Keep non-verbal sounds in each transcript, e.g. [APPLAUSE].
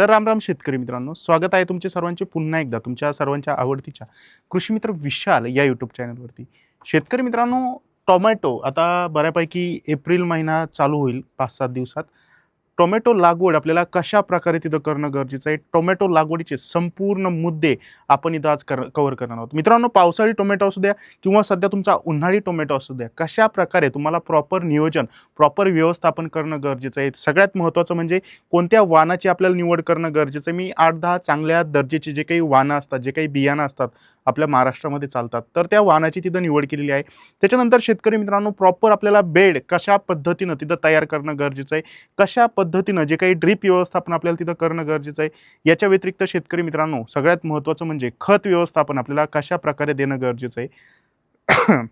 तर राम राम शेतकरी मित्रांनो स्वागत आहे तुमचे सर्वांचे पुन्हा एकदा तुमच्या सर्वांच्या आवडतीच्या कृषीमित्र विशाल या यूट्यूब चॅनलवरती शेतकरी मित्रांनो टोमॅटो आता बऱ्यापैकी एप्रिल महिना चालू होईल पाच सात दिवसात. टोमॅटो लागवड आपल्याला कशा प्रकारे तिथं करणं गरजेचं आहे? टोमॅटो लागवडीचे संपूर्ण मुद्दे आपण इथं आज कर कवर करणार आहोत. मित्रांनो पावसाळी टोमॅटो असू द्या किंवा सध्या तुमचा उन्हाळी टोमॅटो असू द्या कशा प्रकारे तुम्हाला प्रॉपर नियोजन प्रॉपर व्यवस्थापन करणं गरजेचं आहे? सगळ्यात महत्त्वाचं म्हणजे कोणत्या वाहनाची आपल्याला निवड करणं गरजेचं आहे? मी आठ दहा चांगल्या दर्जेचे जे काही वाहनं असतात जे काही बियाणं असतात आपल्या महाराष्ट्रामध्ये चालतात. तर त्या वाहनाची तिथं निवड केलेली आहे. त्याच्यानंतर शेतकरी मित्रांनो प्रॉपर आपल्याला बेड कशा पद्धतीनं तिथं तयार करणं गरजेचं आहे? कशा पद्धतीनं जे काही ड्रीप व्यवस्थापन आपल्याला तिथं करणं गरजेचं आहे? याच्या व्यतिरिक्त शेतकरी मित्रांनो सगळ्यात महत्त्वाचं म्हणजे खत व्यवस्थापन आपल्याला कशा प्रकारे देणं गरजेचं आहे? [COUGHS]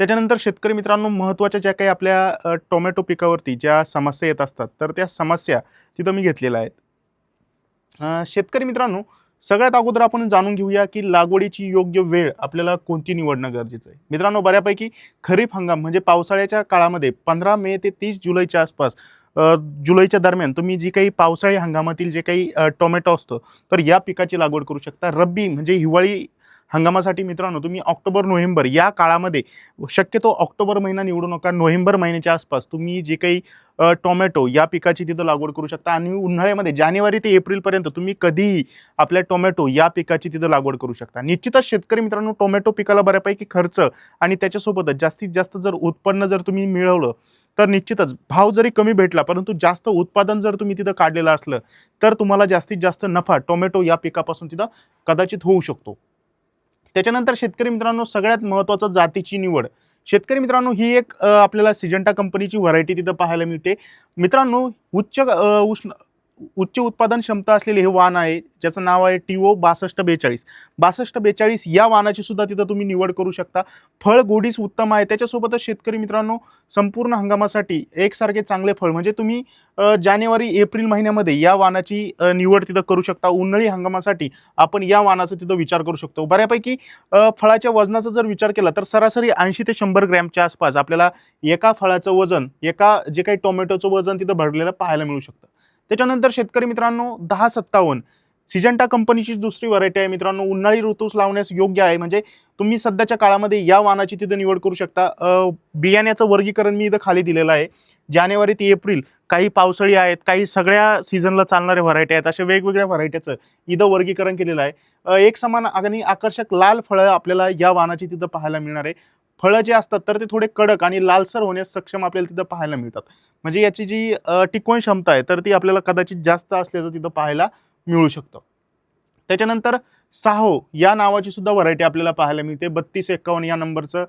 त्याच्यानंतर शेतकरी मित्रांनो महत्त्वाच्या ज्या काही आपल्या टोमॅटो पिकावरती ज्या समस्या येत असतात तर त्या समस्या तिथं मी घेतलेल्या आहेत. शेतकरी मित्रांनो सगळ्यात अगोदर आपण जाणून घेऊया की लागवडीची योग्य वेळ आपल्याला कोणती निवडणं गरजेचं आहे. मित्रांनो बऱ्यापैकी खरीप हंगाम म्हणजे पावसाळ्याच्या काळामध्ये पंधरा मे ते तीस जुलैच्या आसपास जुलैच्या दरम्यान तुम्ही जी काही पावसाळी हंगामातील जे काही टोमॅटो असतं तर या पिकाची लागवड करू शकता. रब्बी म्हणजे हिवाळी हंगामासाठी मित्रांनो तुम्ही ऑक्टोबर नोव्हेंबर या काळामध्ये शक्यतो ऑक्टोबर महिना निवडू नका नोव्हेंबर महिन्याच्या आसपास तुम्ही जे काही टोमॅटो या पिकाची तिथं लागवड करू शकता आणि उन्हाळ्यामध्ये जानेवारी ते एप्रिलपर्यंत तुम्ही कधीही आपल्या टोमॅटो या पिकाची तिथं लागवड करू शकता. निश्चितच शेतकरी मित्रांनो टोमॅटो पिकाला बऱ्यापैकी खर्च आणि त्याच्यासोबतच जास्तीत जास्त जर उत्पन्न जर तुम्ही मिळवलं तर निश्चितच भाव जरी कमी भेटला परंतु जास्त उत्पादन जर तुम्ही तिथं काढलेलं असलं तर तुम्हाला जास्तीत जास्त नफा टोमॅटो या पिकापासून तिथं कदाचित होऊ शकतो. त्याच्यानंतर शेतकरी मित्रांनो सगळ्यात महत्त्वाचं जातीची निवड. शेतकरी मित्रांनो ही एक आपल्याला सिजंटा कंपनीची व्हरायटी तिथं पाहायला मिळते. मित्रांनो उच्च उष्ण उच्च उत्पादन क्षमता असलेले हे वाण आहे ज्याचं नाव आहे टीओ बासष्ट बेचाळीस. बासष्ट बेचाळीस या वाहनाची सुद्धा तिथं तुम्ही निवड करू शकता. फळ गोडीस उत्तम आहे. त्याच्यासोबतच शेतकरी मित्रांनो संपूर्ण हंगामासाठी एकसारखे चांगले फळ म्हणजे तुम्ही जानेवारी एप्रिल महिन्यामध्ये या वाणाची निवड तिथं करू शकता. उन्हाळी हंगामासाठी आपण या वाणाचा तिथं विचार करू शकतो. बऱ्यापैकी फळाच्या वजनाचा जर विचार केला तर सरासरी ऐंशी ते शंभर ग्रॅमच्या आसपास आपल्याला एका फळाचं वजन एका जे काही टोमॅटोचं वजन तिथं भरलेलं पाहायला मिळू शकतं. त्याच्यानंतर शेतकरी मित्रांनो दहा सत्तावन्न. सिजंटा कंपनीची दुसरी व्हरायटी आहे मित्रांनो उन्हाळी ऋतूस लावण्यास योग्य आहे. म्हणजे तुम्ही सध्याच्या काळामध्ये या वाहनाची तिथं निवड करू शकता. बियाण्याचं वर्गीकरण मी इथं खाली दिलेलं आहे. जानेवारी ते एप्रिल काही पावसाळी आहेत काही सगळ्या सीझनला चालणाऱ्या व्हरायटी आहेत. अशा वेगवेगळ्या व्हरायटीचं इथं वर्गीकरण केलेलं आहे. एक समान आणि आकर्षक लाल फळं आपल्याला या वाहनाची तिथं पाहायला मिळणार आहे. फळं जे असतात तर ते थोडे कडक आणि लालसर होण्यास सक्षम आपल्याला तिथं पाहायला मिळतात. म्हणजे याची जी टिकवण क्षमता आहे तर ती आपल्याला कदाचित जास्त असल्याचं तिथं पाहायला मिळू शकतं. त्याच्यानंतर साहो या नावाची सुद्धा व्हरायटी आपल्याला पाहायला मिळते. बत्तीस एक्कावन्न या नंबरचं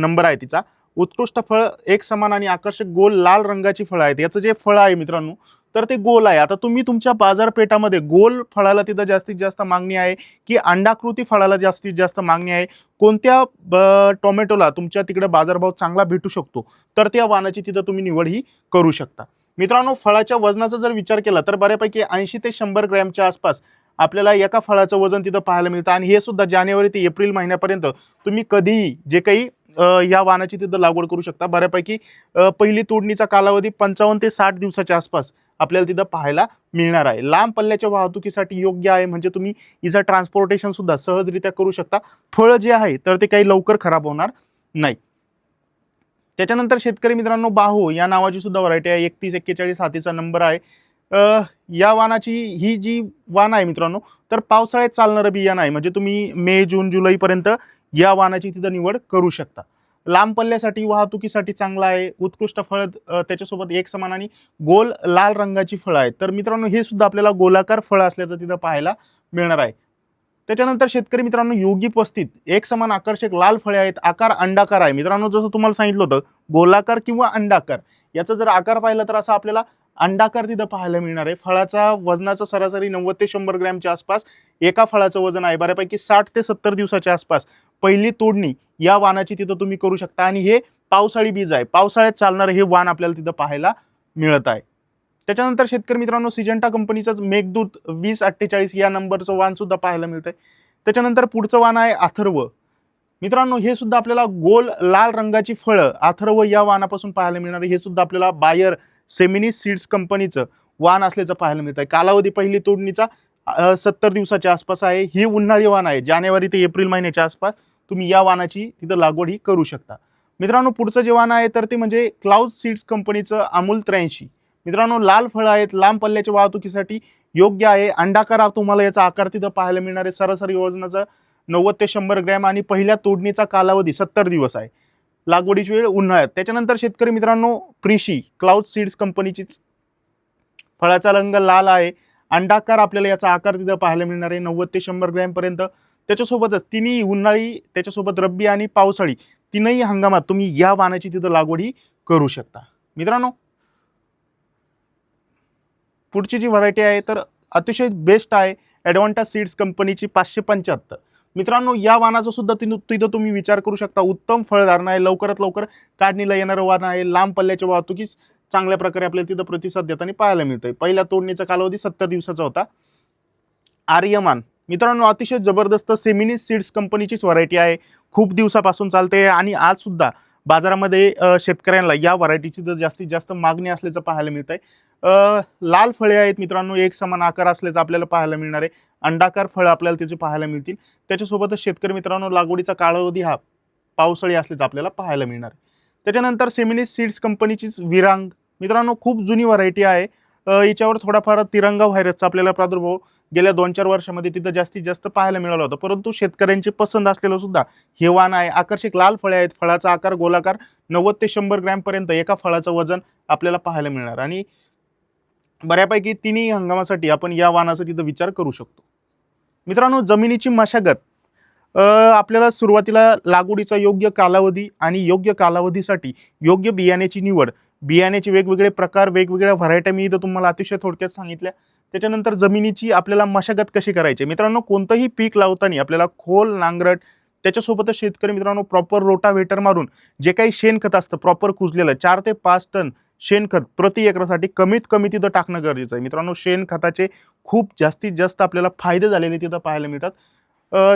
नंबर आहे तिचा. उत्कृष्ट फळ एक समान आणि आकर्षक गोल लाल रंगाची फळं आहेत. याचं जे फळ आहे मित्रांनो तर ते गोल आहे. आता तुम्ही तुमच्या बाजारपेठामध्ये गोल फळाला तिथं जास्तीत जास्त मागणी आहे की अंडाकृती फळाला जास्तीत जास्त मागणी आहे? कोणत्या ब- टोमॅटोला तुमच्या तिकडे बाजारभाव चांगला भेटू शकतो? तर त्या वाणाची तिथं तुम्ही निवड ही करू शकता. मित्रांनो फळाच्या वजनाचा जर विचार केला तर बऱ्यापैकी ऐंशी ते शंभर ग्रॅमच्या आसपास आपल्याला एका फळाचं वजन तिथं पाहायला मिळतं. आणि हे सुद्धा जानेवारी ते एप्रिल महिन्यापर्यंत तुम्ही कधीही जे काही या वाणाची तिथं लागवड करू शकता. बऱ्यापैकी पहिली तोडणीचा कालावधी पंचावन्न ते साठ दिवसाच्या आसपास आपल्याला तिथं पाहायला मिळणार आहे. लांब पल्ल्याच्या वाहतुकीसाठी योग्य आहे म्हणजे तुम्ही इजा ट्रान्सपोर्टेशन सुद्धा सहजरित्या करू शकता. फळं जे आहे तर ते काही लवकर खराब होणार नाही. त्याच्यानंतर शेतकरी मित्रांनो बाहो या नावाची सुद्धा व्हरायटी आहे. एकतीस एक्केचाळीस हातीचा नंबर आहे. या वानाची ही जी वाण आहे मित्रांनो तर पावसाळ्यात चालणारं बियाणं आहे. म्हणजे तुम्ही मे जून जुलैपर्यंत या वाहनाची तिथं निवड करू शकता. लांब पल्ल्यासाठी वाहतुकीसाठी चांगला आहे. उत्कृष्ट फळ त्याच्यासोबत एक समान आणि गोल लाल रंगाची फळं आहेत. तर मित्रांनो हे सुद्धा आपल्याला गोलाकार फळं असल्याचं तिथं पाहायला मिळणार आहे. त्याच्यानंतर शेतकरी मित्रांनो योगी पस्तीत. एक समान आकर्षक लाल फळे आहेत. आकार अंडाकार आहे. मित्रांनो जसं तुम्हाला सांगितलं होतं गोलाकार किंवा अंडाकार. याचा जर आकार पाहिला तर असा आपल्याला अंडाकार तिथं पाहायला मिळणार आहे. फळाचा वजनाचा सरासरी नव्वद ते शंभर ग्रॅमच्या आसपास एका फळाचं वजन आहे बऱ्यापैकी साठ ते सत्तर दिवसाच्या आसपास. पहिली तोडणी या वानाची तिथं तुम्ही करू शकता. आणि हे पावसाळी बीज आहे. पावसाळ्यात चालणारं हे वाण आपल्याला तिथं पाहायला मिळत आहे. त्याच्यानंतर शेतकरी मित्रांनो सिजंटा कंपनीचंच मेघदूत वीस अठ्ठेचाळीस या नंबरचं वाण सुद्धा पाहायला मिळतंय. त्याच्यानंतर पुढचं वाण आहे अथर्व. मित्रांनो हे सुद्धा आपल्याला गोल लाल रंगाची फळं अथर्व या वानापासून पाहायला मिळणार हे सुद्धा आपल्याला बायर सेमिनी सीड्स कंपनीचं वाण असल्याचं पाहायला मिळत आहे कालावधी पहिली तोडणीचा सत्तर दिवसाच्या आसपास आहे. ही उन्हाळी वाण आहे. जानेवारी ते एप्रिल महिन्याच्या आसपास तुम्ही या वाणाची तिथं लागवड ही करू शकता. मित्रांनो पुढचं जे वाण आहे तर ते म्हणजे क्लाउज सीड्स कंपनीचं अमूल त्र्याऐंशी. मित्रांनो लाल फळं आहेत. लांब पल्ल्याच्या वाहतुकीसाठी योग्य आहे. अंडाकार तुम्हाला याचा आकार तिथं पाहायला मिळणार आहे. सरासरी वजनाचा नव्वद ते शंभर ग्रॅम आणि पहिल्या तोडणीचा कालावधी सत्तर दिवस आहे. लागवडीची वेळ उन्हाळ्यात. त्याच्यानंतर शेतकरी मित्रांनो प्रिशी क्लाउड सीड्स कंपनीचीच फळाचा रंग लाल आहे. अंडाकार आपल्याला याचा आकार तिथं पाहायला मिळणार आहे. नव्वद ते शंभर ग्रॅमपर्यंत त्याच्यासोबतच तिन्ही उन्हाळी त्याच्यासोबत रब्बी आणि पावसाळी तीनही हंगामात तुम्ही या वाणाची तिथं लागवड ही करू शकता. मित्रांनो पुढची जी व्हरायटी आहे तर अतिशय बेस्ट आहे ॲडव्हान्टा सीड्स कंपनीची पाचशे पंच्याहत्तर. मित्रांनो या वाणाचा सुद्धा तिथं तिथं तुम्ही विचार करू शकता. उत्तम फळधारणा आहे. लवकरात लवकर काढणीला येणारं वाण आहे. लांब पल्ल्याच्या वाहतुकीस चांगल्या प्रकारे आपल्याला तिथं प्रतिसाद देताना पाहायला मिळतंय. पहिल्या तोडणीचा कालावधी सत्तर दिवसाचा होता. आर्यमान मित्रांनो अतिशय जबरदस्त सेमिनिस सीड्स कंपनीचीच व्हरायटी आहे. खूप दिवसापासून चालते आणि आज सुद्धा बाजारामध्ये शेतकऱ्यांना या व्हरायटीची जर जास्तीत जास्त मागणी असल्याचं पाहायला मिळत आहे लाल फळे आहेत मित्रांनो एक समान आकार असल्याचं आपल्याला पाहायला मिळणार आहे. अंडाकार फळं आपल्याला त्याचे पाहायला मिळतील. त्याच्यासोबतच शेतकरी मित्रांनो लागवडीचा कालावधी हा पावसाळी असल्याचं आपल्याला पाहायला मिळणार आहे. त्याच्यानंतर सेमिनिस सीड्स कंपनीचीच विरांग. मित्रांनो खूप जुनी व्हरायटी आहे. याच्यावर थोडाफार तिरंगा व्हायरसचा आपल्याला प्रादुर्भाव गेल्या दोन चार वर्षामध्ये तिथं जास्तीत जास्त पाहायला मिळाला होता. परंतु शेतकऱ्यांची पसंत असलेलं सुद्धा हे वाण आहे. आकर्षक लाल फळे आहेत. फळाचा आकार गोलाकार नव्वद ते शंभर ग्रॅमपर्यंत एका फळाचं वजन आपल्याला पाहायला मिळणार. आणि बऱ्यापैकी तिन्ही हंगामासाठी आपण या वाणाचा तिथं विचार करू शकतो. मित्रांनो जमिनीची मशागत. आपल्याला सुरुवातीला लागवडीचा योग्य कालावधी आणि योग्य कालावधीसाठी योग्य बियाण्याची निवड बियाण्याचे वेगवेगळे प्रकार वेगवेगळ्या व्हरायट्या मी इथं तुम्हाला अतिशय थोडक्यात सांगितल्या. त्याच्यानंतर जमिनीची आपल्याला मशागत कशी करायची? मित्रांनो कोणतंही पीक लावताना आपल्याला खोल नांगरट त्याच्यासोबतच शेतकरी मित्रांनो प्रॉपर रोटाव्हेटर मारून जे काही शेणखत असतं प्रॉपर कुजलेलं चार ते पाच टन शेणखत प्रति एकरासाठी कमीत कमी तिथं टाकणं गरजेचं आहे. मित्रांनो शेणखताचे खूप जास्तीत जास्त आपल्याला फायदे झालेले तिथं पाहायला मिळतात.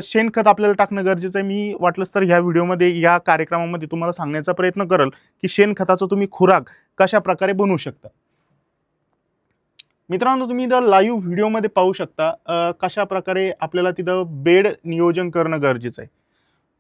शेणखत आपल्याला टाकणं गरजेचं आहे. मी वाटलंच तर ह्या व्हिडिओमध्ये या कार्यक्रमामध्ये तुम्हाला सांगण्याचा प्रयत्न करेल की शेणखताचा तुम्ही खुराक कशा प्रकारे बनवू शकता. मित्रांनो तुम्ही इथं लाईव्ह व्हिडिओमध्ये पाहू शकता कशा प्रकारे आपल्याला तिथं बेड नियोजन करणं गरजेचं आहे.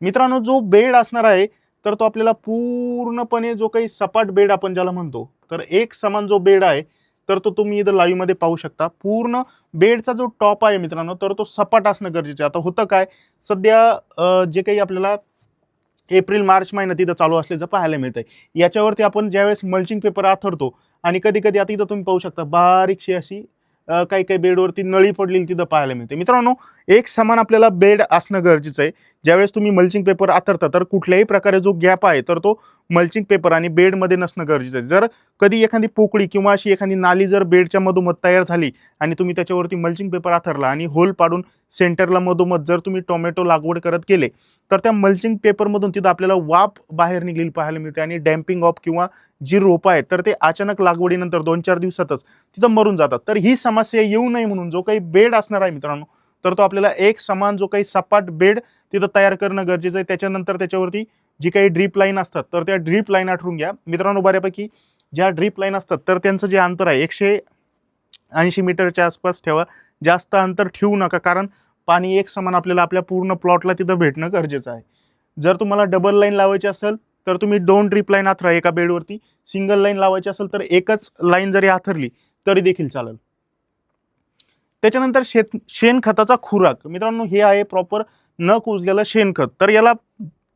मित्रांनो जो बेड असणार आहे तर तो आपल्याला पूर्णपणे जो काही सपाट बेड आपण ज्याला म्हणतो तर एक समान जो बेड आहे तर तो तुम्ही इथं लाईव्हमध्ये पाहू शकता. पूर्ण बेडचा जो टॉप आहे मित्रांनो तर तो सपाट असणं गरजेचं आहे. आता होतं काय सध्या जे काही आपल्याला एप्रिल मार्च महिन्यात तिथं चालू असल्याचं पाहायला मिळतंय. याच्यावरती आपण ज्यावेळेस मल्चिंग पेपर आथरतो आणि कधी कधी आता इथं तुम्ही पाहू शकता बारीकशी अशी काही काही बेडवरती नळी पडलेली तिथं पाहायला मिळते. मित्रांनो एक समान आपल्याला बेड असणं गरजेचं आहे. ज्यावेळेस तुम्ही मल्चिंग पेपर आतरता तर कुठल्याही प्रकारे जो गॅप आहे तर तो मल्चिंग पेपर आणि बेडमध्ये नसणं गरजेचं आहे. जर कधी एखादी पोकळी किंवा अशी एखादी नाली जर बेडच्या मधोमध तयार झाली आणि तुम्ही त्याच्यावरती मल्चिंग पेपर आथरला आणि होल पाडून सेंटरला मधोमध जर तुम्ही टोमॅटो लागवड करत गेले तर त्या मल्चिंग पेपरमधून तिथं आपल्याला वाफ बाहेर निघलेली पाहायला मिळते आणि डॅम्पिंग ऑफ किंवा जी रोपं आहेत तर ते अचानक लागवडीनंतर दोन चार दिवसातच तिथं मरून जातात. तर ही समस्या येऊ नये म्हणून जो काही बेड असणार आहे मित्रांनो तर तो आपल्याला एक समान जो काही सपाट बेड तिथं तयार करणं गरजेचं आहे. त्याच्यानंतर त्याच्यावरती जी काही ड्रीप लाईन असतात तर त्या ड्रीप लाईन आठवून घ्या. मित्रांनो बऱ्यापैकी ज्या ड्रीप लाईन असतात तर त्यांचं जे अंतर आहे एकशे ऐंशी मीटरच्या आसपास ठेवा. जास्त अंतर ठेवू नका कारण पाणी एक समान आपल्याला आपल्या पूर्ण प्लॉटला तिथं भेटणं गरजेचं आहे. जर तुम्हाला डबल लाईन लावायची असेल तर तुम्ही दोन ड्रीप लाईन आथरा एका बेडवरती. सिंगल लाईन लावायची असेल तर एकच लाईन जरी आथरली तरी देखील चालेल. त्याच्यानंतर शेत शेणखताचा खुराक. मित्रांनो हे आहे प्रॉपर न कुजलेलं शेणखत तर याला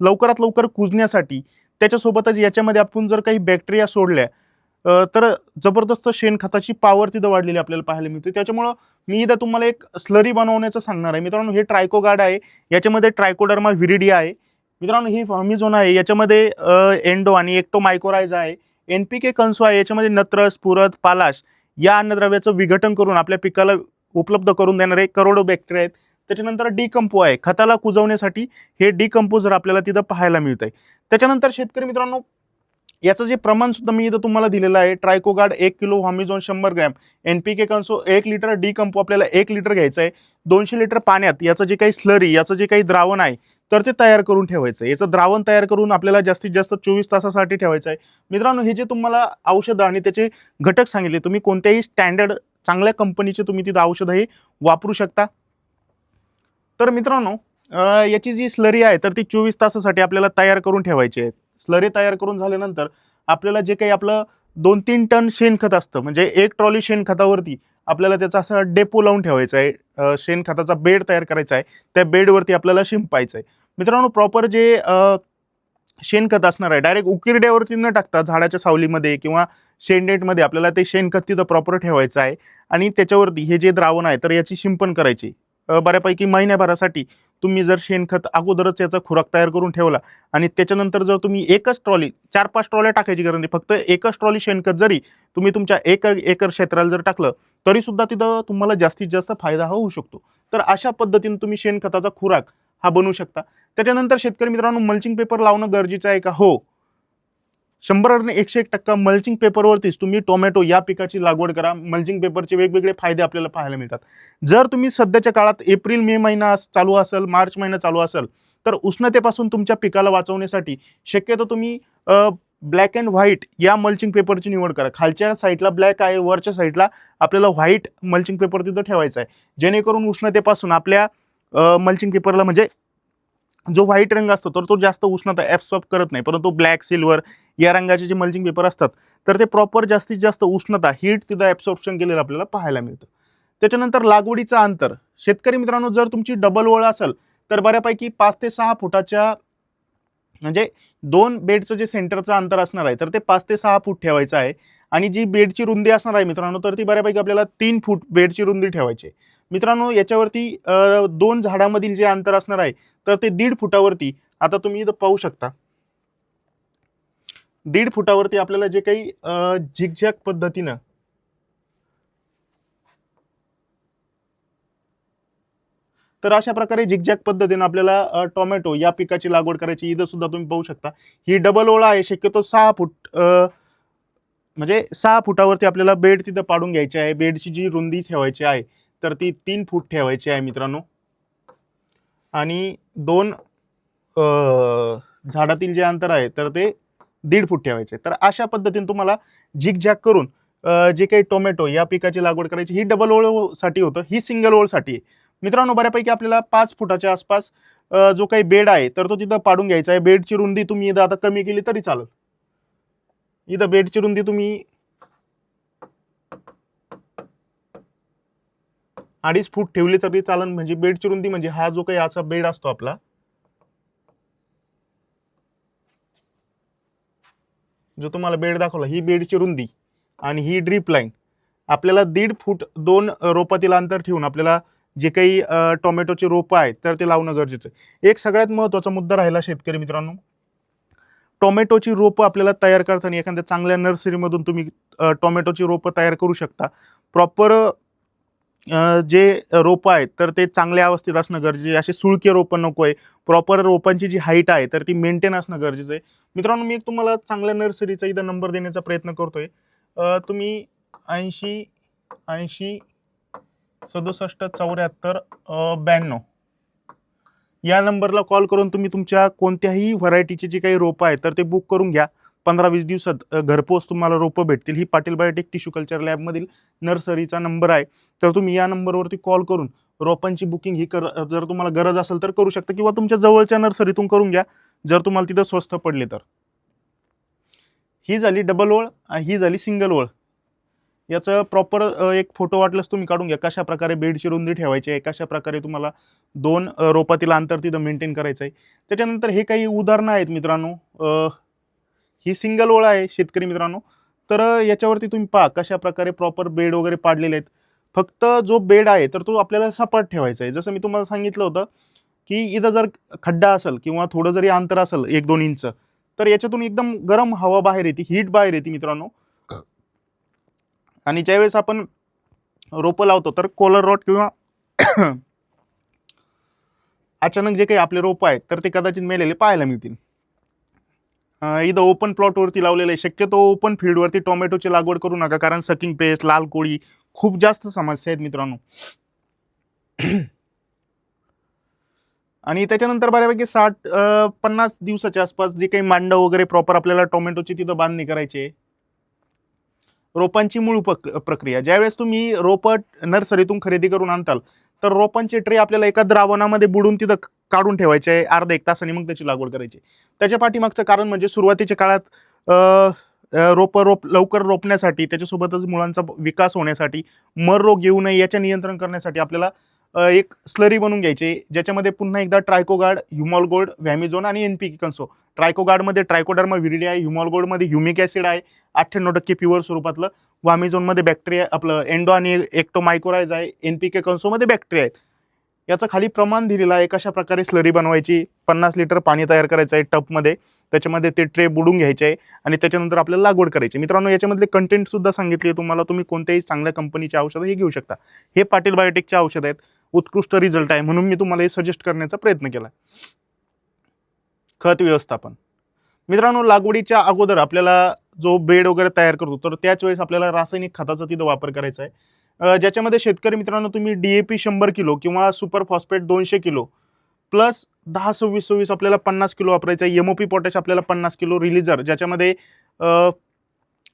लवकरात लवकर कुजण्यासाठी त्याच्यासोबतच याच्यामध्ये आपण जर काही बॅक्टेरिया सोडल्या तर जबरदस्त शेणखताची पावर तिथं वाढलेली आपल्याला पाहायला मिळते. त्याच्यामुळं मी इथं तुम्हाला एक स्लरी बनवण्याचं सांगणार आहे. मित्रांनो हे ट्रायकोगार्ड आहे. याच्यामध्ये ट्रायकोडर्मा व्हिरिडिया आहे. मित्रांनो ही फॉर्मिझोन आहे. याच्यामध्ये एंडो आणि एक्टो मायकोरायझ आहे. एन पी के कन्सो आहे. याच्यामध्ये नत्र स्फुरद पालाश या अन्नद्रव्याचं विघटन करून आपल्या पिकाला उपलब्ध करून देणारे करोडो बॅक्टेरिया आहेत. त्याच्यानंतर डिकंपो आहे. खताला कुजवण्यासाठी हे डिकंपो जर आपल्याला तिथं पाहायला मिळत आहे त्याच्यानंतर शेतकरी मित्रांनो याचं जे प्रमाण सुद्धा मी इथं तुम्हाला दिलेलं आहे ट्रायकोगार्ड एक किलो हॉमिझोन शंभर ग्रॅम. एन पी के कन्सो एक लिटर डी कंपो आपल्याला एक लिटर घ्यायचं आहे. दोनशे लिटर पाण्यात याचं जे काही स्लरी याचं जे काही द्रावण आहे तर ते तयार करून ठेवायचं आहे. याचं द्रावण तयार करून आपल्याला जास्तीत जास्त चोवीस तासासाठी ठेवायचं आहे. मित्रांनो हे जे तुम्हाला औषधं आणि त्याचे घटक सांगितले तुम्ही कोणत्याही स्टँडर्ड चांगल्या कंपनीचे तुम्ही तिथं औषधं हे वापरू शकता. तर मित्रांनो याची जी स्लरी आहे तर ती चोवीस तासासाठी आपल्याला तयार करून ठेवायची आहे. स्लरी तयार करून झाल्यानंतर आपल्याला जे काही आपलं दोन तीन टन शेणखत असतं म्हणजे एक ट्रॉली शेणखतावरती आपल्याला त्याचा असा डेपो लावून ठेवायचा आहे शेणखताचा बेड तयार करायचा आहे त्या बेडवरती आपल्याला शिंपायचं आहे. मित्रांनो प्रॉपर जे शेणखत असणार आहे डायरेक्ट उकिरड्यावरती न टाकता झाडाच्या सावलीमध्ये किंवा शेणनेटमध्ये आपल्याला ते शेणखत तिथं प्रॉपर ठेवायचं आहे आणि त्याच्यावरती हे जे द्रावण आहे तर याची शिंपण करायची. बऱ्यापैकी महिन्याभरासाठी तुम्ही जर शेणखत अगोदरच याचा खुराक तयार करून ठेवला आणि त्याच्यानंतर जर तुम्ही एकच ट्रॉली चार पाच ट्रॉल्या टाकायची गरज नाही फक्त एकच ट्रॉली शेणखत जरी तुम्ही तुमच्या एक एकर क्षेत्राला जर टाकलं तरी सुद्धा तिथं तुम्हाला जास्तीत जास्त फायदा होऊ शकतो. तर अशा पद्धतीने तुम्ही शेणखताचा खुराक हा बनवू शकता. त्याच्यानंतर शेतकरी मित्रांनो मल्चिंग पेपर लावणं गरजेचं आहे का? हो. शंभर एकशे एक टक्का मल्चिंग पेपरवरतीच तुम्ही टोमॅटो या पिकाची लागवड करा. मल्चिंग पेपरचे वेगवेगळे फायदे आपल्याला पाहायला मिळतात. जर तुम्ही सध्याच्या काळात एप्रिल मे महिना चालू असेल मार्च महिना चालू असेल तर उष्णतेपासून तुमच्या पिकाला वाचवण्यासाठी शक्यतो तुम्ही ब्लॅक अँड व्हाईट या मल्चिंग पेपरची निवड करा. खालच्या साईडला ब्लॅक आहे वरच्या साईडला आपल्याला व्हाईट मल्चिंग पेपर तिथं ठेवायचं आहे. जेणेकरून उष्णतेपासून आपल्या मल्चिंग पेपरला म्हणजे जो व्हाईट रंग असतो तर तो जास्त उष्णता ॲब्सॉर्ब करत नाही. परंतु ब्लॅक सिल्वर या रंगाचे जे मल्चिंग पेपर असतात तर ते प्रॉपर जास्तीत जास्त उष्णता हीट तिथं ॲब्सॉर्प्शन केलेलं आपल्याला पाहायला मिळतं. त्याच्यानंतर लागवडीचं अंतर. शेतकरी मित्रांनो जर तुमची डबल ओळ असेल तर बऱ्यापैकी पाच ते सहा फुटाच्या म्हणजे दोन बेडचं जे सेंटरचं अंतर असणार आहे तर ते पाच ते सहा फूट ठेवायचं आहे. आणि जी बेडची रुंदी असणार आहे मित्रांनो तर ती बऱ्यापैकी आपल्याला तीन फूट बेडची रुंदी ठेवायची आहे. मित्रांनो याच्यावरती दोन झाडामधील जे अंतर असणार आहे तर ते दीड फुटावरती आता तुम्ही इथं पाहू शकता. दीड फुटावरती आपल्याला जे काही झिकझॅक पद्धतीनं तर अशा प्रकारे झिकझॅक पद्धतीनं आपल्याला टोमॅटो या पिकाची लागवड करायची इथं सुद्धा तुम्ही पाहू शकता. ही डबल ओळा आहे शक्यतो सहा फूट म्हणजे सहा फुटावरती आपल्याला बेड तिथं पाडून घ्यायची आहे. बेडची जी रुंदी ठेवायची आहे तर ती तीन फूट ठेवायची आहे मित्रांनो. आणि दोन झाडातील जे अंतर आहे तर ते दीड फूट ठेवायचे. तर अशा पद्धतीने तुम्हाला झिकझॅक करून जे काही टोमॅटो या पिकाची लागवड करायची ही डबल ओळसाठी होतं ही सिंगल ओळसाठी आहे. मित्रांनो बऱ्यापैकी आपल्याला पाच फुटाच्या आसपास जो काही बेड आहे तर तो तिथं पाडून घ्यायचा आहे. बेडची रुंदी तुम्ही इथं आता कमी केली तरी चालेल. इथं बेडची रुंदी तुम्ही अडीच फूट ठेवले तरी चालन म्हणजे बेडची रुंदी म्हणजे हा जो काही याचा बेड असतो आपला. जो तुम्हाला बेड दाखवला ही बेडची रुंदी आणि ही ड्रीप लाईन. आपल्याला दीड फूट दोन रोपातील अंतर ठेवून आपल्याला जे काही टोमॅटोचे रोपं आहेत तर ते लावणं गरजेचं आहे. एक सगळ्यात महत्त्वाचा मुद्दा राहिला शेतकरी मित्रांनो. टोमॅटोची रोपं आपल्याला तयार करताना एखाद्या चांगल्या नर्सरीमधून तुम्ही टोमॅटोची रोपं तयार करू शकता. प्रॉपर जे रोपं आहेत तर ते चांगल्या अवस्थेत असणं गरजेचं आहे. असे सुळके रोपं नको आहे. प्रॉपर रोपांची जी हाईट आहे तर ती मेंटेन असणं गरजेचं आहे. मित्रांनो मी एक तुम्हाला चांगल्या नर्सरीचा इथं नंबर देण्याचा प्रयत्न करतोय. आहे तुम्ही ऐंशी ऐंशी सदुसष्ट चौऱ्याहत्तर ब्याण्णव या नंबरला कॉल करून तुम्ही तुमच्या कोणत्याही व्हरायटीची जी काही रोपं आहेत तर ते बुक करून घ्या. पंधरा वीस दिवसात घरपोच तुम्हाला रोपं भेटतील. ही पाटील बायोटेक टिश्यू कल्चर लॅबमधील नर्सरीचा नंबर आहे. तर तुम्ही या नंबरवरती कॉल करून रोपांची बुकिंग ही कर जर तुम्हाला गरज असेल तर करू शकता किंवा तुमच्या जवळच्या नर्सरीतून करून घ्या. जर तुम्हाला तिथं स्वस्त पडले तर. ही झाली डबल ओळ ही झाली सिंगल ओळ. याचं प्रॉपर एक फोटो वाटल्यास तुम्ही काढून घ्या. कशा प्रकारे बेडची रुंदी ठेवायची आहे कशा प्रकारे तुम्हाला दोन रोपातील अंतर तिथं मेंटेन करायचं आहे त्याच्यानंतर हे काही उदाहरणं आहेत मित्रांनो. ही सिंगल ओळ आहे शेतकरी मित्रांनो. तर याच्यावरती तुम्ही पहा कशा प्रकारे प्रॉपर बेड वगैरे पाडलेले आहेत. फक्त जो बेड आहे तर तो आपल्याला सपाट ठेवायचा आहे. जसं मी तुम्हाला सांगितलं होतं की इथं जर खड्डा असेल किंवा थोडं जरी अंतर असेल एक दोन इंच तर याच्यातून एकदम गरम हवा बाहेर येते हीट बाहेर येते मित्रांनो. आणि ज्यावेळेस आपण रोपं लावतो तर कोलर रॉट किंवा [COUGHS] अचानक जे काही आपले रोपं आहेत तर ते कदाचित मेलेले पाहायला मिळतील. इथं ओपन प्लॉटवरती लावलेलं आहे. शक्यतो ओपन फील्डवरती टोमॅटोची लागवड करू नका कारण सकिंग पेस्ट लाल कोळी खूप जास्त समस्या आहेत मित्रांनो. [CLEARS THROAT] आणि त्याच्यानंतर बऱ्यापैकी साठ पन्नास दिवसाच्या आसपास जे काही मांडव वगैरे प्रॉपर आपल्याला टोमॅटोची तिथं बांधणी करायची आहे. रोपांची मूळ प्रक्रिया. ज्यावेळेस तुम्ही रोपं नर्सरीतून खरेदी करून आणताल तर रोपांचे ट्रे आपल्याला एका द्रावणामध्ये बुडून तिथं काढून ठेवायचे आहे अर्धा एक तासाने मग त्याची लागवड करायची. त्याच्या पाठीमागचं कारण म्हणजे सुरुवातीच्या काळात रोप रोपं रोप लवकर रोपण्यासाठी त्याच्यासोबतच मुलांचा विकास होण्यासाठी मर रोग येऊ नये याच्या नियंत्रण करण्यासाठी आपल्याला एक स्लरी बनवून घ्यायची. ज्याच्यामध्ये पुन्हा एकदा ट्रायकोगार्ड ह्युमॉल गोल्ड व्हॅमिझोन आणि एन पी कन्सो ट्रायकोगार्डमध्ये ट्रायकोडर्मा विरिडी आहे ह्युमॉल गोल्डमध्ये ह्युमिक ॲसिड आहे अठ्ठ्याण्णव टक्के प्युअर स्वरूपातलं. व्हॅमिझोनमध्ये बॅक्टेरिया आपलं एन्डो आणि एक्टोमायकोरायज आहे एन पी के कन्सोमध्ये बॅक्टेरिया आहेत. याचं खाली प्रमाण दिलेलं आहे कशा प्रकारे स्लरी बनवायची. पन्नास लिटर पाणी तयार करायचं आहे टपमध्ये. त्याच्यामध्ये ते ट्रे बुडून घ्यायचे आहे आणि त्याच्यानंतर आपल्याला लागवड करायची. मित्रांनो याच्यामधले कंटेंटसुद्धा सांगितले तुम्हाला. तुम्ही कोणत्याही चांगल्या कंपनीचे औषधं हे घेऊ शकता. हे पाटील बायोटेकचे औषध आहेत. उत्कृष्ट रिझल्ट आहे म्हणून मी तुम्हाला हे सजेस्ट करण्याचा प्रयत्न केला खत व्यवस्थापन. मित्रांनो लागवडीच्या अगोदर आपल्याला जो बेड वगैरे तयार करतो तर त्याच वेळेस आपल्याला रासायनिक खताचा तिथं वापर करायचा आहे. ज्याच्यामध्ये शेतकरी मित्रांनो तुम्ही डी ए पी शंभर किलो किंवा सुपर फॉस्फेट दोनशे किलो प्लस दहा सव्वीस सव्वीस आपल्याला पन्नास किलो वापरायचं आहे. एम ओ पी पोटॅश आपल्याला पन्नास किलो रिलीजर ज्याच्यामध्ये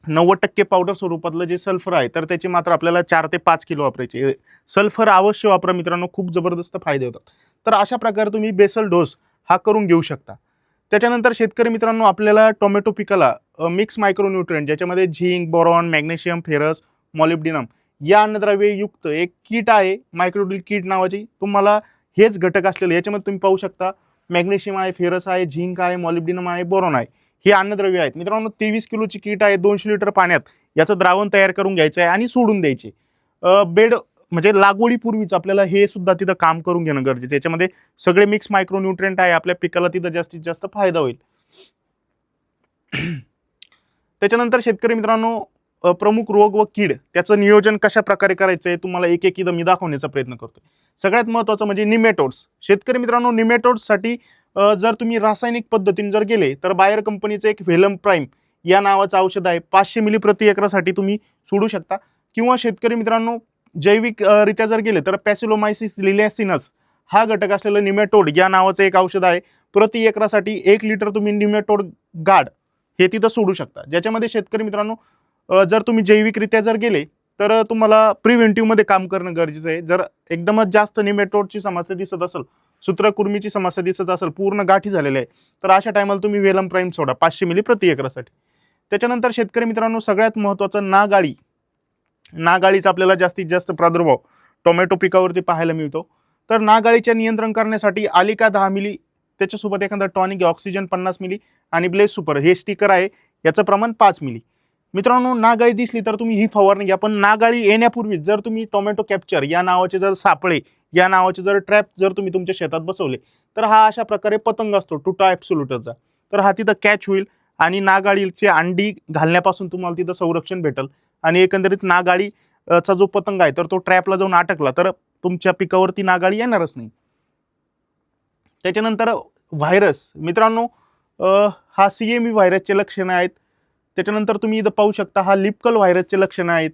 नव्वद टक्के पावडर स्वरूपातलं जे सल्फर आहे तर त्याची मात्र आपल्याला चार ते पाच किलो वापरायची सल्फर अवश्य वापरा मित्रांनो खूप जबरदस्त फायदे होतात. तर अशा प्रकारे तुम्ही बेसल डोस हा करून घेऊ शकता. त्याच्यानंतर शेतकरी मित्रांनो आपल्याला टोमॅटो पिकाला मिक्स मायक्रोन्यूट्रिएंट ज्याच्यामध्ये zinc boron magnesium ferrous molybdenum या अन्नद्रव्ययुक्त एक किट आहे मायक्रोडिल किट नावाची. तुम्हाला हेच घटक असलेले याच्यामध्ये तुम्ही पाहू शकता मॅग्नेशियम आहे फेरस आहे झिंक आहे मॉलिब्डिनम आहे बोरॉन आहे. हे अन्नद्रव्य आहेत. मित्रांनो तेवीस किलोची किट आहे दोनशे लिटर पाण्यात. याचं द्रावण तयार करून घ्यायचं आहे आणि सोडून द्यायचे. बेड म्हणजे लागवडीपूर्वीच आपल्याला हे सुद्धा तिथं काम करून घेणं गरजेचं याच्यामध्ये सगळे मिक्स मायक्रोन्यूट्रिएंट आहे. आपल्या पिकाला तिथं जास्तीत जास्त फायदा होईल. त्याच्यानंतर शेतकरी मित्रांनो प्रमुख रोग व कीड त्याचं नियोजन कशा प्रकारे करायचं आहे तुम्हाला एक एक इथं मी दाखवण्याचा प्रयत्न करतोय. सगळ्यात महत्त्वाचं म्हणजे निमेटोड्स शेतकरी मित्रांनो निमेटोड्ससाठी जर तुम्ही रासायनिक पद्धतीने जर गेले तर बायर कंपनीचं एक व्हेलम प्राईम या नावाचं औषध आहे. पाचशे मिली प्रति एकरासाठी तुम्ही सोडू शकता. किंवा शेतकरी मित्रांनो जैविक रित्या जर गेले तर पॅसिलोमायसिस लिलॅसिनस हा घटक असलेलं निमेटोड या नावाचं एक औषध आहे. प्रति एकरासाठी एक लिटर तुम्ही निमेटोड गाड हे तिथं सोडू शकता. ज्याच्यामध्ये शेतकरी मित्रांनो जर तुम्ही जैविकरित्या जर गेले तर तुम्हाला प्रिव्हेंटिव्हमध्ये काम करणं गरजेचं आहे. जर एकदमच जास्त निमेटोडची समस्या दिसत असेल सूत्रकुर्मीची समस्या दिसत असेल पूर्ण गाठी झालेल्या आहे. तर अशा टायमाला तुम्ही वेलम प्राईम सोडा पाचशे मिली प्रति एकरासाठी. त्याच्यानंतर शेतकरी मित्रांनो सगळ्यात महत्त्वाचं नागाळी. नागाळीचा आपल्याला जास्तीत जास्त प्रादुर्भाव टोमॅटो पिकावरती पाहायला मिळतो. तर नागाळीचे नियंत्रण करण्यासाठी आलिका दहा मिली त्याच्यासोबत एखादा टॉनिक ऑक्सिजन पन्नास मिली आणि ब्लेस सुपर हे स्टिकर आहे. याचं प्रमाण पाच मिली मित्रांनो नागाळी दिसली तर तुम्ही ही फवारणी घ्या पण नागाळी येण्यापूर्वी जर तुम्ही टोमॅटो कॅप्चर या नावाचे जर सापळे या नावाचे जर ट्रॅप जर तुम्ही तुमच्या शेतात बसवले तर हा अशा प्रकारे पतंग असतो टुटा ॲप्सोल्युटरचा तर हा तिथं कॅच होईल आणि नागाळीचे अंडी घालण्यापासून तुम्हाला तिथं संरक्षण भेटेल. आणि एकंदरीत नागाळी चा जो पतंग आहे तर तो ट्रॅपला जाऊन अटकला तर तुमच्या पिकावरती नागाळी येणारच नाही. त्याच्यानंतर व्हायरस मित्रांनो हा सी एम ई व्हायरसचे लक्षणं आहेत. त्याच्यानंतर तुम्ही इथं पाहू शकता हा लिपकल व्हायरसचे लक्षणं आहेत.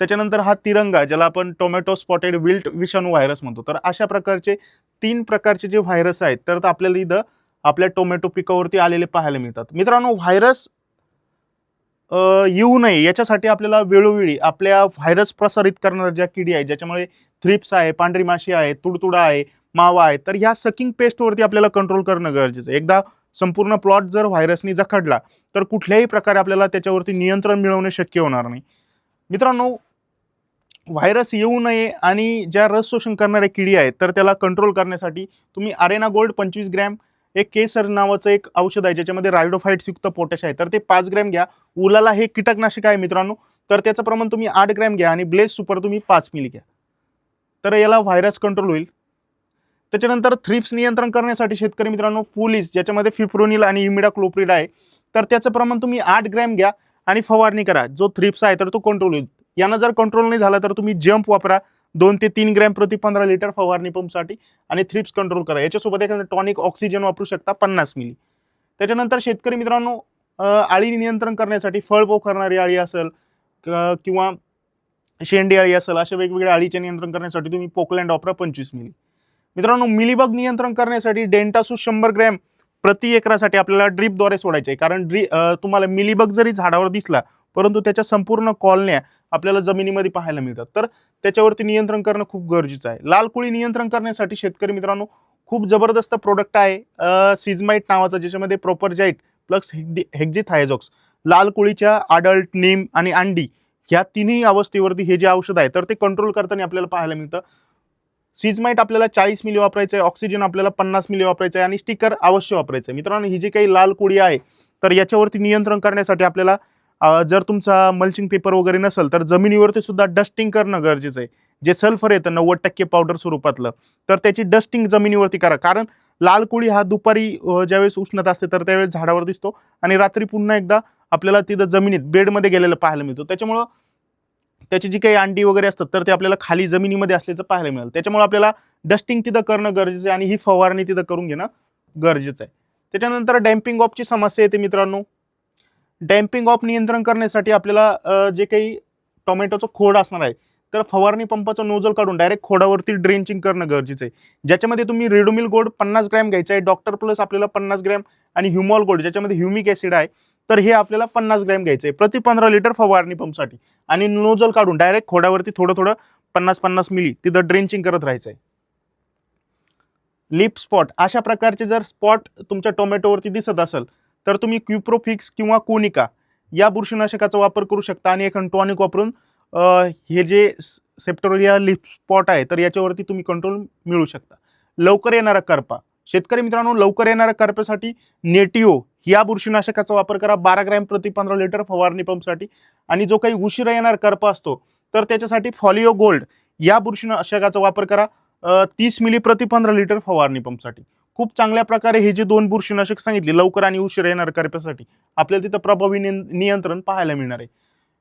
त्याच्यानंतर हा तिरंगा ज्याला आपण टोमॅटो स्पॉटेड विल्ट विषाणू व्हायरस म्हणतो. तर अशा प्रकारचे तीन प्रकारचे जे व्हायरस आहेत तर आपल्याला इथं आपल्या टोमॅटो पिकावरती आलेले पाहायला मिळतात. मित्रांनो व्हायरस येऊ नये याच्यासाठी आपल्याला वेळोवेळी आपल्या व्हायरस प्रसारित करणाऱ्या ज्या किडी आहेत ज्याच्यामुळे थ्रिप्स आहे पांढरी माशी आहे तुडतुडा आहे मावा आहे तर ह्या सकिंग पेस्टवरती आपल्याला कंट्रोल करणं गरजेचं एकदा संपूर्ण प्लॉट जर व्हायरसनी जखडला तर कुठल्याही प्रकारे आपल्याला त्याच्यावरती नियंत्रण मिळवणे शक्य होणार नाही. मित्रांनो व्हायरस येऊ नये आणि ज्या रस शोषण करणाऱ्या किडी आहेत तर त्याला कंट्रोल करण्यासाठी तुम्ही अरेना गोल्ड पंचवीस ग्रॅम एक केसर नावाचं एक औषध आहे ज्याच्यामध्ये रायडोफाईट्स युक्त पोटॅश आहे. तर ते पाच ग्रॅम घ्या. उलाला हे कीटकनाशक आहे मित्रांनो. तर त्याचं प्रमाण तुम्ही आठ ग्रॅम घ्या आणि ब्लेस सुपर तुम्ही पाच मिली घ्या. तर याला व्हायरस कंट्रोल होईल. त्याच्यानंतर थ्रिप्स नियंत्रण करण्यासाठी शेतकरी मित्रांनो फुलिस ज्याच्यामध्ये फिप्रोनिल आणि इमिडा क्लोप्रिड आहे. तर त्याचं प्रमाण तुम्ही आठ ग्रॅम घ्या आणि फवारणी करा. जो थ्रिप्स आहे तर तो कंट्रोल होईल. यानं जर कंट्रोल नाही झाला तर तुम्ही जम्प वापरा. दोन ते तीन ग्रॅम प्रति पंधरा लिटर फवारणी पंपसाठी आणि थ्रिप्स कंट्रोल करा. याच्यासोबत एखादं टॉनिक ऑक्सिजन वापरू शकता पन्नास मिली त्याच्यानंतर शेतकरी मित्रांनो आळी नियंत्रण करण्यासाठी फळ पोखरणारी आळी असेल क- किंवा शेंडी आळी असेल अशा वेगवेगळ्या अळीचे नियंत्रण करण्यासाठी तुम्ही पोकलँड वापरा पंचवीस मिली मित्रांनो मिलीबग नियंत्रण करण्यासाठी डेंटासू शंभर ग्रॅम प्रति एकरासाठी आपल्याला ड्रीपद्वारे सोडायचे आहे. कारण ड्री तुम्हाला मिलीबग जरी झाडावर दिसला परंतु त्याच्या संपूर्ण कॉलन्या आपल्याला जमिनीमध्ये पाहायला मिळतात. तर त्याच्यावरती नियंत्रण करणं खूप गरजेचं आहे. लाल कोळी नियंत्रण करण्यासाठी शेतकरी मित्रांनो खूप जबरदस्त प्रोडक्ट आहे सिजमाईट नावाचा ज्याच्यामध्ये प्रोपरजाईट प्लस हेक्झिथायझॉक्स लाल कुळीच्या आडल्ट नीम आणि अंडी ह्या तिन्ही अवस्थेवरती हे जे औषध आहे तर ते कंट्रोल करताना आपल्याला पाहायला मिळतं. सिजमाईट आपल्याला चाळीस मिली वापरायचं आहे ऑक्सिजन आपल्याला पन्नास मिली वापरायचं आहे आणि स्टिकर अवश्य वापरायचं आहे. मित्रांनो ही जी काही लाल कोळी आहे तर याच्यावरती नियंत्रण करण्यासाठी आपल्याला जर तुमचा मल्चिंग पेपर वगैरे नसेल तर जमिनीवरती सुद्धा डस्टिंग करणं गरजेचं आहे. जे सल्फर येतं नव्वद टक्के पावडर स्वरूपातलं तर त्याची डस्टिंग जमिनीवरती करा. कारण लाल कुळी हा दुपारी ज्यावेळेस उष्णता असते तर त्यावेळेस झाडावर दिसतो. आणि रात्री पुन्हा एकदा आपल्याला तिथं जमिनीत बेडमध्ये गेलेलं पाहायला मिळतो. त्याच्यामुळं त्याची जी काही अंडी वगैरे असतात तर ते आपल्याला खाली जमिनीमध्ये असल्याचं पाहायला मिळेल. त्याच्यामुळे आपल्याला डस्टिंग तिथं करणं गरजेचं आहे आणि ही फवारणी तिथं करून घेणं गरजेचं आहे. त्याच्यानंतर डॅम्पिंग ऑफची समस्या येते मित्रांनो. डॅम्पिंग ऑफ नियंत्रण करण्यासाठी आपल्याला जे काही टोमॅटोचं खोड असणार आहे तर फवारणी पंपाचं नोजल काढून डायरेक्ट खोडावरती ड्रेंचिंग करणं गरजेचं आहे. ज्याच्यामध्ये तुम्ही रेडोमिल गोल्ड पन्नास ग्रॅम घ्यायचं आहे डॉक्टर प्लस आपल्याला पन्नास ग्रॅम आणि ह्युमॉल गोल्ड ज्याच्यामध्ये ह्युमिक ॲसिड आहे तर हे आपल्याला पन्नास ग्रॅम घ्यायचं आहे. प्रति पंधरा लिटर फवारणी पंपसाठी आणि नोजल काढून डायरेक्ट खोडावरती थोडं थोडं पन्नास पन्नास मिली तिथं ड्रेंचिंग करत राहायचं आहे. लिप स्पॉट अशा प्रकारचे जर स्पॉट तुमच्या टोमॅटोवरती दिसत असेल तर तुम्ही क्युप्रोफिक्स किंवा कोनिका या बुरशीनाशकाचा वापर करू शकता आणि एक टॉनिक वापरून हे जे सेप्टोरिया लिप स्पॉट आहे तर याच्यावरती तुम्ही कंट्रोल मिळू शकता. लवकर येणारा करपा. शेतकरी मित्रांनो लवकर येणाऱ्या करप्यासाठी नेटिओ या बुरशीनाशकाचा वापर करा. बारा ग्रॅम प्रति पंधरा लिटर फवारणी पंपसाठी. आणि जो काही उशिरा येणार करपा असतो तर त्याच्यासाठी फॉलिओ गोल्ड या बुरशीनाशकाचा वापर करा. तीस मिली प्रति पंधरा लिटर फवारणी पंपसाठी. खूप चांगल्या प्रकारे हे जे दोन बुरशीनाशक सांगितले लवकर आणि उशीर येणार करप्यासाठी आपल्याला तिथं प्रभावी नियंत्रण पाहायला मिळणार आहे.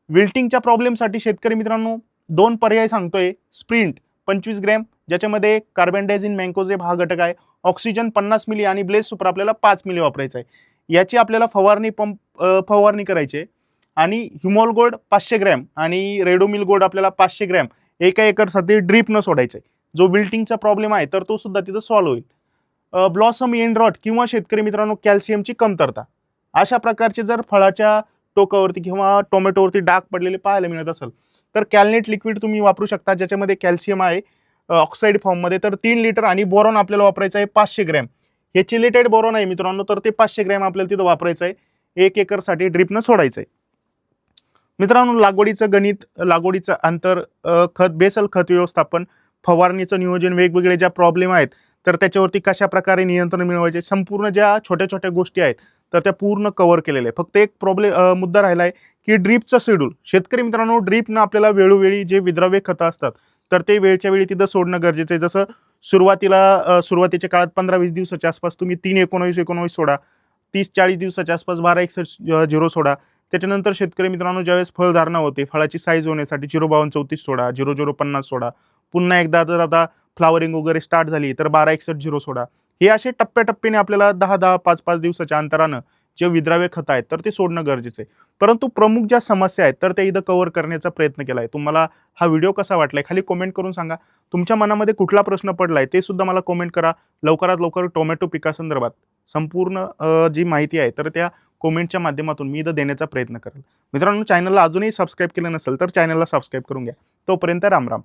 विल्टिंगच्या प्रॉब्लेमसाठी शेतकरी मित्रांनो दोन पर्याय सांगतोय. स्प्रिंट पंचवीस ग्रॅम ज्याच्यामध्ये कार्बनडायझिन मँकोझेब हा घटक आहे. ऑक्सिजन पन्नास मिली आणि ब्लेस सुपर आपल्याला पाच मिली वापरायचं आहे. याची आपल्याला फवारणी पंप फवारणी करायची आहे. आणि ह्युमॉल गोल्ड पाचशे ग्रॅम आणि रेडोमिल गोल्ड आपल्याला पाचशे ग्रॅम एका एकरसाठी ड्रीप न सोडायचं आहे. जो विल्टिंगचा प्रॉब्लेम आहे तर तो सुद्धा तिथं सॉल्व्ह होईल. ब्लॉसम एंड्रॉट किंवा शेतकरी मित्रांनो कॅल्शियमची कमतरता. अशा प्रकारचे जर फळाच्या टोकावरती किंवा टोमॅटोवरती डाग पडलेले पाहायला मिळत असेल तर कॅलनेट लिक्विड तुम्ही वापरू शकता ज्याच्यामध्ये कॅल्शियम आहे ऑक्साईड फॉर्ममध्ये तर तीन लिटर आणि बोरॉन आपल्याला वापरायचं आहे पाचशे ग्रॅम. हे चिलेटेड बोरॉन आहे मित्रांनो तर ते पाचशे ग्रॅम आपल्याला तिथं वापरायचं आहे. एक एकरसाठी ड्रिपनं सोडायचं आहे. मित्रांनो लागवडीचं गणित लागवडीचं अंतर खत बेसल खत व्यवस्थापन फवारणीचं नियोजन वेगवेगळे ज्या प्रॉब्लेम आहेत तर त्याच्यावरती कशा प्रकारे नियंत्रण मिळवायचे? संपूर्ण ज्या छोट्या छोट्या गोष्टी आहेत तर त्या पूर्ण कव्हर केलेल्या आहे फक्त एक प्रॉब्लेम मुद्दा राहिला आहे की ड्रीपचं शेड्यूल शेतकरी मित्रांनो ड्रीपनं आपल्याला वेळोवेळी जे विद्राव्य खतं असतात तर ते वेळच्या वेळी तिथं सोडणं गरजेचं आहे. जसं सुरुवातीला सुरुवातीच्या काळात पंधरा वीस दिवसाच्या आसपास तुम्ही तीन एकोणावीस एकोणावीस सोडा तीस चाळीस दिवसाच्या आसपास बारा एकसष्ट झिरो सोडा. त्याच्यानंतर शेतकरी मित्रांनो ज्यावेळेस फळधारणा होते फळाची साईज होण्यासाठी झिरो बावन्न चौतीस सोडा झिरो झिरो पन्नास सोडा. पुन्हा एकदा जर आता फ्लावरिंग वगैरे स्टार्ट झाली तर बारा एकसष्ट झिरो सोडा हे असे टप्प्याटप्प्याने आपल्याला दहा दहा पाच पाच दिवसाच्या अंतरानं जे विद्राव्य खतं आहेत तर ते सोडणं गरजेचं आहे. परंतु प्रमुख ज्या समस्या आहेत तर त्या इथं कव्हर करण्याचा प्रयत्न केला आहे. तुम्हाला हा व्हिडिओ कसा वाटलाय खाली कमेंट करून सांगा. तुमच्या मनामध्ये कुठला प्रश्न पडलाय ते सुद्धा मला कमेंट करा. लवकरात लवकर टोमॅटो पिकासंदर्भात संपूर्ण जी माहिती आहे तर त्या कॉमेंटच्या माध्यमातून मी इथं देण्याचा प्रयत्न करेल. मित्रांनो चॅनलला अजूनही सबस्क्राईब केलं नसेल तर चॅनलला सबस्क्राईब करून घ्या. तोपर्यंत राम राम